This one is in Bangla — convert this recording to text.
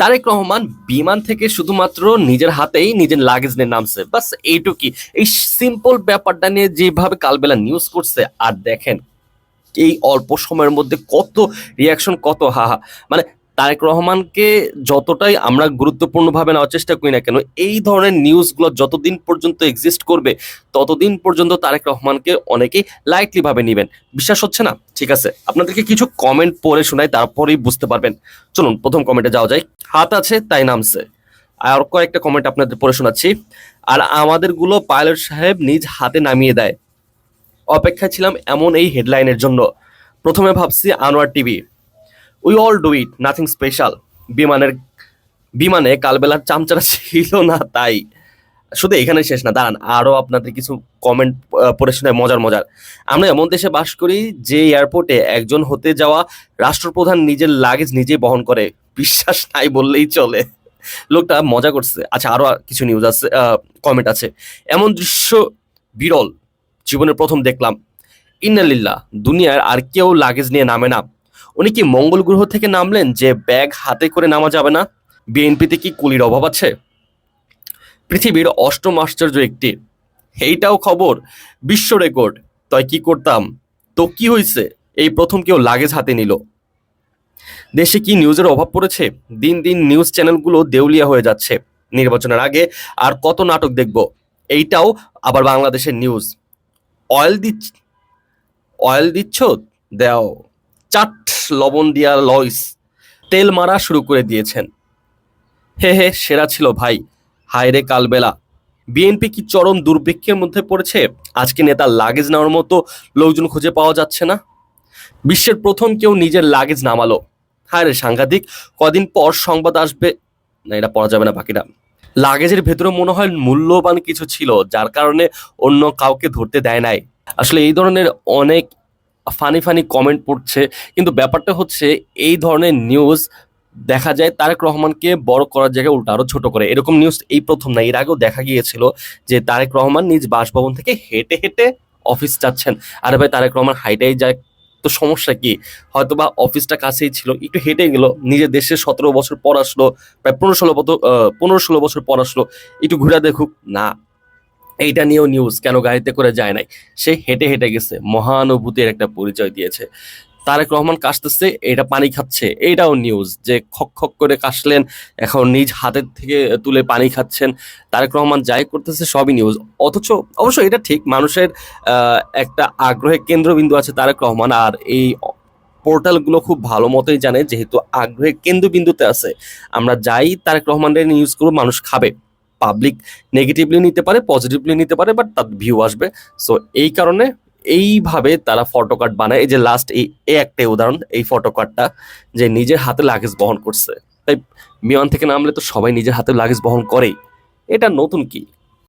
তারেক রহমান বিমান থেকে শুধুমাত্র নিজের হাতেই নিজের লাগেজ নিয়ে নামছে। বাস এইটুকি। এই সিম্পল ব্যাপারটা নিয়ে যেভাবে কালবেলা নিউজ করছে, আর দেখেন এই অল্প সময়ের মধ্যে কত রিয়াকশন কত হাহা। মানে তারেক রহমানকে যতটাই আমরা গুরুত্বপূর্ণভাবে নেওয়ার চেষ্টা করি না কেন, এই ধরনের নিউজগুলো যতদিন পর্যন্ত এক্সিস্ট করবে, ততদিন পর্যন্ত তারেক রহমানকে অনেকেই লাইটলি ভাবে নেবেন। বিশ্বাস হচ্ছে না? ঠিক আছে। আপনাদেরকে কিছু কমেন্ট পড়ে শোনাই, তারপরেই বুঝতে পারবেন। চলুন, প্রথম কমেন্টে যাওয়া যায় হাত আছে, তাই নামছে। আর কয়েকটা কমেন্ট আপনাদের পড়ে শোনাচ্ছি। আর আমাদেরগুলো পাইলট সাহেব নিজ হাতে নামিয়ে দেয়। অপেক্ষায় ছিলাম এমন এই হেডলাইনের জন্য। প্রথমে ভাবছি Anwar TV. We all do it nothing special বিমানের বিমানে কালবেলার চামচারা ছিল না, তাই। শুধু এখানে শেষ না, দাঁড়ান আরও আপনাদের কিছু কমেন্ট পড়ে শোনায় মজার মজার। আমরা এমন দেশে বাস করি যে এয়ারপোর্টে একজন হতে যাওয়া রাষ্ট্রপ্রধান নিজের লাগেজ নিজেই বহন করে। বিশ্বাস নাই বললেই চলে। লোকটা মজা করছে। আচ্ছা আরও কিছু নিউজ আছে কমেন্ট আছে। এমন দৃশ্য বিরল, জীবনের প্রথম দেখলাম। ইন্নালিল্লাহ, দুনিয়ার আর কেউ লাগেজ নিয়ে নামে না। উনি কি মঙ্গল গ্রহ থেকে নামলেন যে ব্যাগ হাতে করে নামা যাবে না? বিএনপিতে কি কুলির অভাব আছে? পৃথিবীর অষ্টম আশ্চর্য একটি। এইটাও খবর। বিশ্ব রেকর্ড। তাই কি করতাম? তো কি হয়েছে এই প্রথম কেউ লাগেজ হাতে নিল। দেশে কি নিউজের অভাব পড়েছে? দিন দিন নিউজ চ্যানেলগুলো দেউলিয়া হয়ে যাচ্ছে। নির্বাচনের আগে আর কত নাটক দেখব? এইটাও আবার বাংলাদেশের নিউজ। অয়েল দিচ্ছ অয়েল দিচ্ছ? দেও। চাট লবণ দিয়া লইস, তেল মারা শুরু করে দিয়েছেন। হে হে, সেরা ছিল ভাই, হায় রে কালবেলা। বিএনপি কি চরম দুর্ভিক্ষের মধ্যে পড়েছে? আজকে নেতার লাগেজ নেওয়ার মতো লোকজন খুঁজে পাওয়া যাচ্ছে না? বিশ্বের প্রথম কেউ নিজের লাগেজ নামালো। হায় রে সাংঘাতিক, কদিন পর সংবাদ আসবে। না, এটা পড়া যাবে না বাকিটা। লাগেজের ভেতরে মনে হয় মূল্যবান কিছু ছিল, যার কারণে অন্য কাউকে ধরতে দেয় নাই। আসলে এই ধরনের অনেক ফানি ফানি কমেন্ট পড়ছে। কিন্তু ব্যাপারটা হচ্ছে, এই ধরনের নিউজ দেখা যায় তারেক রহমানকে বড় করার জায়গায় উল্টা আরও ছোট করে। এরকম নিউজ এই প্রথম না, এর আগেও দেখা গিয়েছিল যে তারেক রহমান নিজ বাসভবন থেকে হেঁটে হেঁটে অফিস যাচ্ছেন। আরে ভাই, তারেক রহমান হাইটাই যায়, তো সমস্যা কি? হয়তো বা অফিসটা কাছেই ছিল, একটু হেঁটে গেল, নিজের দেশে সতেরো বছর পর আসলো, প্রায় পনেরো ষোলো বছর পনেরো ষোলো বছর পর আসলো, একটু ঘুরে দেখুক। না এইটা নিয়েও নিউজ কেন গাড়িতে করে যায় নাই? সে হেঁটে হেঁটে গেছে, মহানুভূতির একটা পরিচয় দিয়েছে। তারেক রহমান কাশতেছে, এটা পানি খাচ্ছে এইটাও নিউজ যে খক খক করে কাশলেন, এখন নিজ হাতের থেকে তুলে পানি খাচ্ছেন। তারেক রহমান যাই করতেছে, সবই নিউজ অথচ, অবশ্য এটা ঠিক, মানুষের একটা আগ্রহের কেন্দ্রবিন্দু আছে তারেক রহমান, আর এই পোর্টালগুলো খুব ভালো মতোই জানে, যেহেতু আগ্রহের কেন্দ্রবিন্দুতে আছে। আমরা যাই তারেক রহমানের নিউজ করব মানুষ খাবে। পাবলিক নেগেটিভলি নিতে পারে পজিটিভলি নিতে পারে বাট তার ভিউ আসবে। সো এই কারণে এইভাবে তারা ফটো কার্ড বানায়। এই যে লাস্ট এই এ একটাই উদাহরণ, এই ফটো কার্ডটা যে নিজের হাতে লাগেজ বহন করছে। তাই বিমান থেকে নামলে তো সবাই নিজের হাতে লাগেজ বহন করেই। এটা নতুন কি?